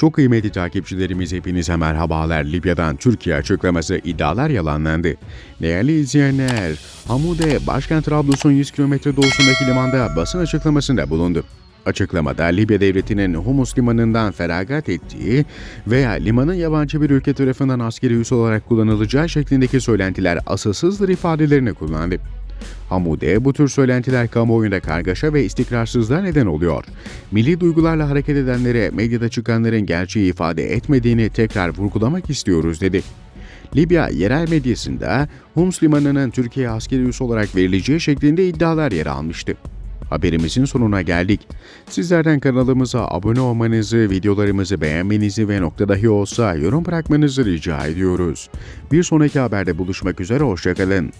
Çok kıymetli takipçilerimiz hepinize merhabalar. Libya'dan Türkiye açıklaması iddialar yalanlandı. Değerli izleyenler, Hamude, başkent Trablus'un 100 kilometre doğusundaki limanda basın açıklamasında bulundu. Açıklamada Libya devletinin Humus limanından feragat ettiği veya limanın yabancı bir ülke tarafından askeri üs olarak kullanılacağı şeklindeki söylentiler asılsızdır ifadelerini kullandı. Hamude bu tür söylentiler kamuoyunda kargaşa ve istikrarsızlığa neden oluyor. Milli duygularla hareket edenlere medyada çıkanların gerçeği ifade etmediğini tekrar vurgulamak istiyoruz dedi. Libya yerel medyasında Homs limanının Türkiye'ye askeri üs olarak verileceği şeklinde iddialar yer almıştı. Haberimizin sonuna geldik. Sizlerden kanalımıza abone olmanızı, videolarımızı beğenmenizi ve nokta dahi olsa yorum bırakmanızı rica ediyoruz. Bir sonraki haberde buluşmak üzere, hoşçakalın.